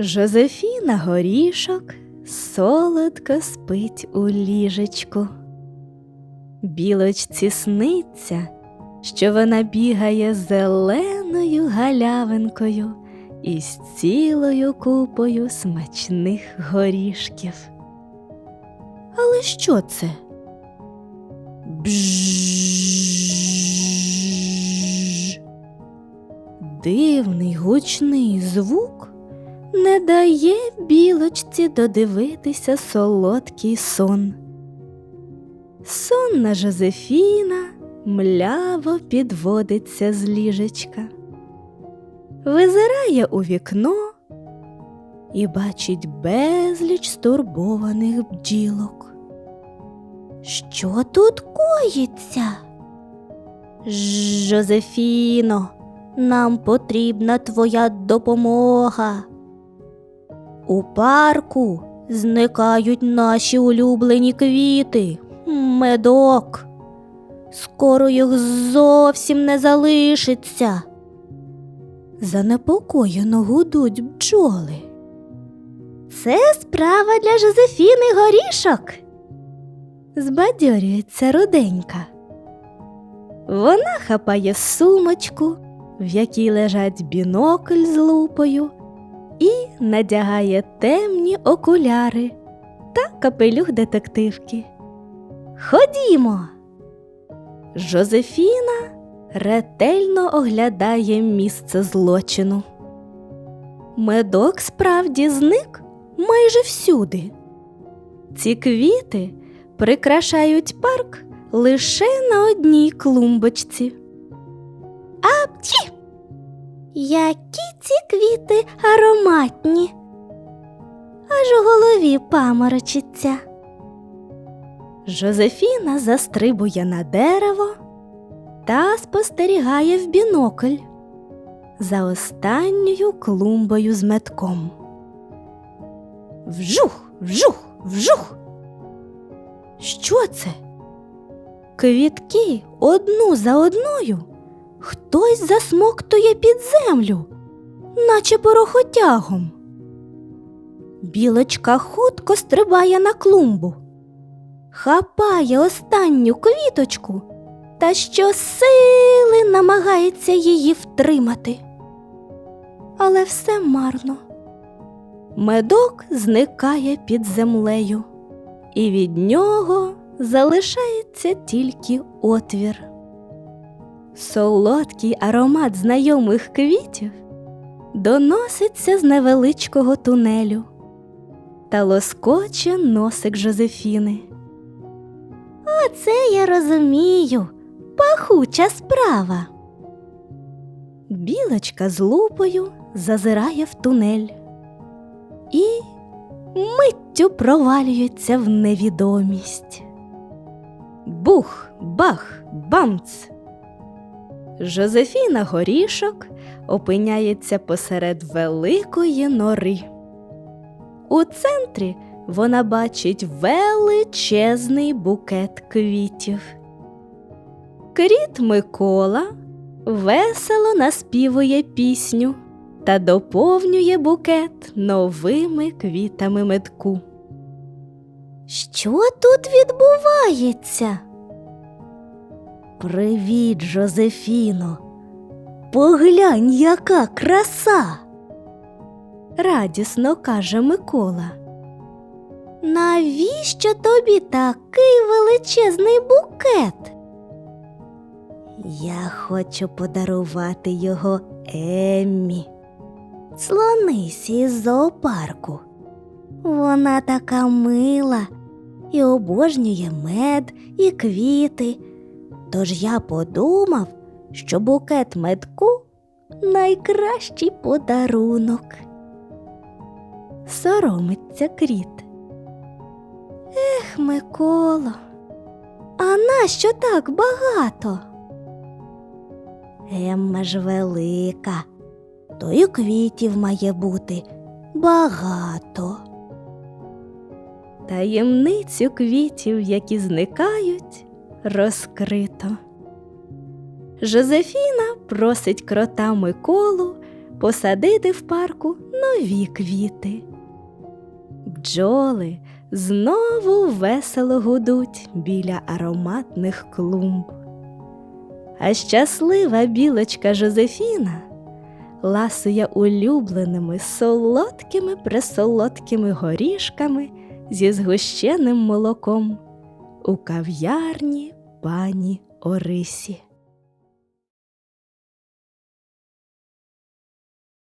Жозефіна горішок солодко спить у ліжечку. Білочці сниться, що вона бігає зеленою галявинкою із цілою купою смачних горішків. Але що це? Дивний гучний звук не дає білочці додивитися солодкий сон. Сонна Жозефіна мляво підводиться з ліжечка, визирає у вікно і бачить безліч стурбованих бджілок. Що тут коїться? Жозефіно, нам потрібна твоя допомога. У парку зникають наші улюблені квіти, медок. Скоро їх зовсім не залишиться. Занепокоєно гудуть бджоли. Це справа для Жозефіни горішок. Збадьорюється руденька. Вона хапає сумочку, в якій лежать бінокль з лупою, і надягає темні окуляри та капелюх детективки. Ходімо. Жозефіна ретельно оглядає місце злочину. Медок справді зник майже всюди. Ці квіти прикрашають парк лише на одній клумбочці. Які ці квіти ароматні. Аж у голові паморочиться. Жозефіна застрибує на дерево та спостерігає в бінокль за останньою клумбою з метком. Вжух, вжух, вжух. Що це? Квітки одну за одною хтось засмоктує під землю, наче порохотягом. Білочка хутко стрибає на клумбу, хапає останню квіточку та щосили намагається її втримати. Але все марно. Медок зникає під землею, і від нього залишається тільки отвір. Солодкий аромат знайомих квітів доноситься з невеличкого тунелю та лоскоче носик Жозефіни. Оце я розумію, пахуча справа. Білочка з лупою зазирає в тунель і миттю провалюється в невідомість. Бух, бах, бамц. Жозефіна горішок опиняється посеред великої нори. У центрі вона бачить величезний букет квітів. Кріт Микола весело наспівує пісню та доповнює букет новими квітами медку. Що тут відбувається? Привіт, Жозефіно. Поглянь, яка краса. Радісно каже Микола. Навіщо тобі такий величезний букет? Я хочу подарувати його Еммі. Слонисі із зоопарку. Вона така мила і обожнює мед і квіти. Тож я подумав, що букет медку найкращий подарунок. Соромиться кріт. Ех, Миколо, а нащо так багато? Емма ж велика, то і квітів має бути багато. Таємницю квітів, які зникають, розкрито. Жозефіна просить крота Миколу посадити в парку нові квіти. Бджоли знову весело гудуть біля ароматних клумб. А щаслива білочка Жозефіна ласує улюбленими солодкими присолодкими горішками зі згущеним молоком у кав'ярні пані Орисі.